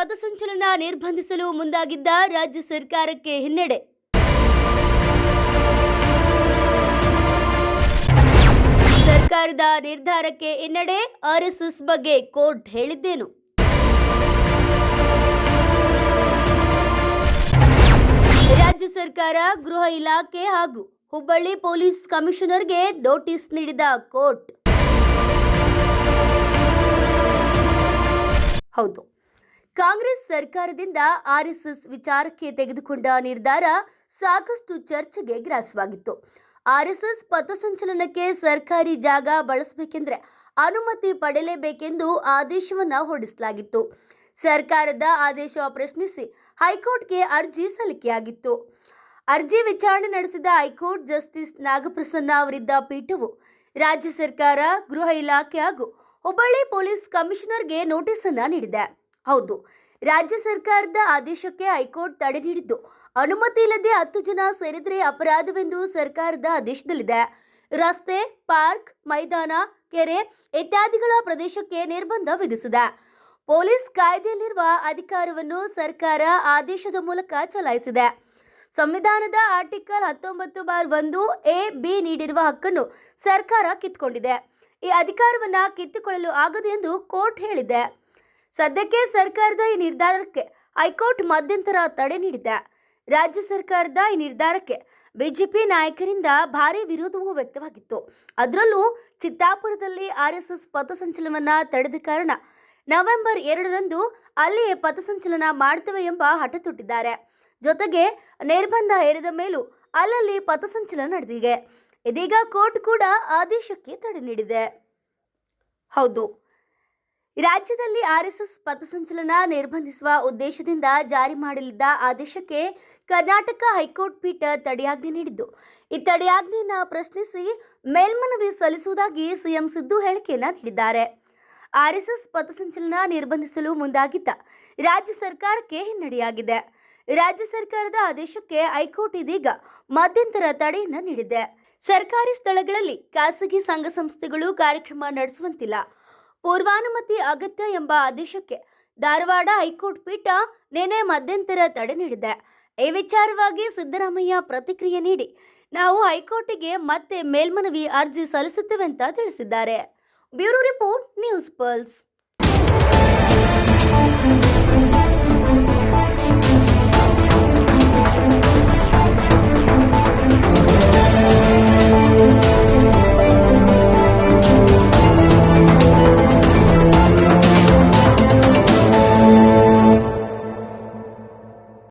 ಪಥಸಂಚಲನ ನಿರ್ಬಂಧಿಸಲು ಮುಂದಾಗಿದ್ದ ರಾಜ್ಯ ಸರ್ಕಾರಕ್ಕೆ ಹಿನ್ನಡೆ. ಸರ್ಕಾರದ ನಿರ್ಧಾರಕ್ಕೆ ಹಿನ್ನಡೆ, ಆರ್ಎಸ್ಎಸ್ ಬಗ್ಗೆ ಕೋರ್ಟ್ ಹೇಳಿದ್ದೇನು. ರಾಜ್ಯ ಸರ್ಕಾರ, ಗೃಹ ಇಲಾಖೆ ಹಾಗೂ ಹುಬ್ಬಳ್ಳಿ ಪೊಲೀಸ್ ಕಮಿಷನರ್ಗೆ ನೋಟಿಸ್ ನೀಡಿದ ಕೋರ್ಟ್. ಹೌದು. ಕಾಂಗ್ರೆಸ್ ಸರ್ಕಾರದಿಂದ ಆರ್ಎಸ್ಎಸ್ ವಿಚಾರಕ್ಕೆ ತೆಗೆದುಕೊಂಡ ನಿರ್ಧಾರ ಸಾಕಷ್ಟು ಚರ್ಚೆಗೆ ಗ್ರಾಸವಾಗಿತ್ತು. ಆರ್ಎಸ್ಎಸ್ ಪಥಸಂಚಲನಕ್ಕೆ ಸರ್ಕಾರಿ ಜಾಗ ಬಳಸಬೇಕೆಂದ್ರೆ ಅನುಮತಿ ಪಡೆಯಲೇಬೇಕೆಂದು ಆದೇಶವನ್ನು ಹೊರಡಿಸಲಾಗಿತ್ತು. ಸರ್ಕಾರದ ಆದೇಶ ಪ್ರಶ್ನಿಸಿ ಹೈಕೋರ್ಟ್ಗೆ ಅರ್ಜಿ ಸಲ್ಲಿಕೆಯಾಗಿತ್ತು. ಅರ್ಜಿ ವಿಚಾರಣೆ ನಡೆಸಿದ ಹೈಕೋರ್ಟ್ ಜಸ್ಟಿಸ್ ನಾಗಪ್ರಸನ್ನ ಅವರಿದ್ದ ಪೀಠವು ರಾಜ್ಯ ಸರ್ಕಾರ, ಗೃಹ ಇಲಾಖೆ ಹಾಗೂ ಹುಬ್ಬಳ್ಳಿ ಪೊಲೀಸ್ ಕಮಿಷನರ್ಗೆ ನೋಟಿಸ್ ನೀಡಿದೆ. ಹೌದು. ರಾಜ್ಯ ಸರ್ಕಾರದ ಆದೇಶಕ್ಕೆ ಹೈಕೋರ್ಟ್ ತಡೆ ನೀಡಿದ್ದು. ಅನುಮತಿ ಇಲ್ಲದೆ ಹತ್ತು ಜನ ಸೇರಿದರೆ ಅಪರಾಧವೆಂದು ಸರ್ಕಾರದ ಆದೇಶದಲ್ಲಿದೆ. ರಸ್ತೆ, ಪಾರ್ಕ್, ಮೈದಾನ, ಕೆರೆ ಇತ್ಯಾದಿಗಳ ಪ್ರದೇಶಕ್ಕೆ ನಿರ್ಬಂಧ ವಿಧಿಸಿದೆ. ಪೊಲೀಸ್ ಕಾಯ್ದೆಯಲ್ಲಿರುವ ಅಧಿಕಾರವನ್ನು ಸರ್ಕಾರ ಆದೇಶದ ಮೂಲಕ ಚಲಾಯಿಸಿದೆ. ಸಂವಿಧಾನದ ಆರ್ಟಿಕಲ್ ಹತ್ತೊಂಬತ್ತು ಬಾರ್ ಒಂದು ಎ, ಬಿ ನೀಡಿರುವ ಹಕ್ಕನ್ನು ಸರ್ಕಾರ ಕಿತ್ಕೊಂಡಿದೆ ಈ ಅಧಿಕಾರವನ್ನ ಕಿತ್ತುಕೊಳ್ಳಲು ಆಗದೆ ಎಂದು ಕೋರ್ಟ್ ಹೇಳಿದೆ. ಸದ್ಯಕ್ಕೆ ಸರ್ಕಾರದ ಈ ನಿರ್ಧಾರಕ್ಕೆ ಹೈಕೋರ್ಟ್ ಮಧ್ಯಂತರ ತಡೆ ನೀಡಿದೆ. ರಾಜ್ಯ ಸರ್ಕಾರದ ಈ ನಿರ್ಧಾರಕ್ಕೆ ಬಿಜೆಪಿ ನಾಯಕರಿಂದ ಭಾರಿ ವಿರೋಧವೂ ವ್ಯಕ್ತವಾಗಿತ್ತು. ಅದರಲ್ಲೂ ಚಿತ್ತಾಪುರದಲ್ಲಿ ಆರ್ಎಸ್ಎಸ್ ಪಥಸಂಚಲನವನ್ನ ತಡೆದ ಕಾರಣ ನವೆಂಬರ್ ಎರಡರಂದು ಅಲ್ಲಿಯೇ ಪಥಸಂಚಲನ ಮಾಡ್ತೇವೆ ಎಂಬ ಹಠ ತೊಟ್ಟಿದ್ದಾರೆ. ಜೊತೆಗೆ ನಿರ್ಬಂಧ ಹೇರಿದ ಮೇಲೂ ಅಲ್ಲಲ್ಲಿ ಪಥಸಂಚಲನ ನಡೆದಿದೆ. ಇದೀಗ ಕೋರ್ಟ್ ಕೂಡ ಆದೇಶಕ್ಕೆ ತಡೆ ನೀಡಿದೆ. ಹೌದು. ರಾಜ್ಯದಲ್ಲಿ ಆರ್ಎಸ್ಎಸ್ ಪಥಸಂಚಲನ ನಿರ್ಬಂಧಿಸುವ ಉದ್ದೇಶದಿಂದ ಜಾರಿ ಮಾಡಲಿದ್ದ ಆದೇಶಕ್ಕೆ ಕರ್ನಾಟಕ ಹೈಕೋರ್ಟ್ ಪೀಠ ತಡೆಯಾಜ್ಞೆ ನೀಡಿದ್ದು. ಈ ತಡೆಯಾಜ್ಞೆಯನ್ನು ಪ್ರಶ್ನಿಸಿ ಮೇಲ್ಮನವಿ ಸಲ್ಲಿಸುವುದಾಗಿ ಸಿಎಂ ಸಿದ್ದು ಹೇಳಿಕೆಯನ್ನು ನೀಡಿದ್ದಾರೆ. ಆರ್ಎಸ್ಎಸ್ ಪಥಸಂಚಲನ ನಿರ್ಬಂಧಿಸಲು ಮುಂದಾಗಿದ್ದ ರಾಜ್ಯ ಸರ್ಕಾರಕ್ಕೆ ಹಿನ್ನಡೆಯಾಗಿದೆ. ರಾಜ್ಯ ಸರ್ಕಾರದ ಆದೇಶಕ್ಕೆ ಹೈಕೋರ್ಟ್ ಇದೀಗ ಮಧ್ಯಂತರ ತಡೆಯನ್ನು ನೀಡಿದೆ. ಸರ್ಕಾರಿ ಸ್ಥಳಗಳಲ್ಲಿ ಖಾಸಗಿ ಸಂಘ ಸಂಸ್ಥೆಗಳು ಕಾರ್ಯಕ್ರಮ ನಡೆಸುವಂತಿಲ್ಲ. ಪೂರ್ವಾನುಮತಿ ಅಗತ್ಯ ಎಂಬ ಆದೇಶಕ್ಕೆ ಧಾರವಾಡ ಹೈಕೋರ್ಟ್ ಪೀಠ ನಿನ್ನೆ ಮಧ್ಯಂತರ ತಡೆ ನೀಡಿದೆ. ಈ ವಿಚಾರವಾಗಿ ಸಿದ್ದರಾಮಯ್ಯ ಪ್ರತಿಕ್ರಿಯೆ ನೀಡಿ, ನಾವು ಹೈಕೋರ್ಟಿಗೆ ಮತ್ತೆ ಮೇಲ್ಮನವಿ ಅರ್ಜಿ ಸಲ್ಲಿಸುತ್ತೇವೆ ಅಂತ ತಿಳಿಸಿದ್ದಾರೆ. Bureau report, news pulse.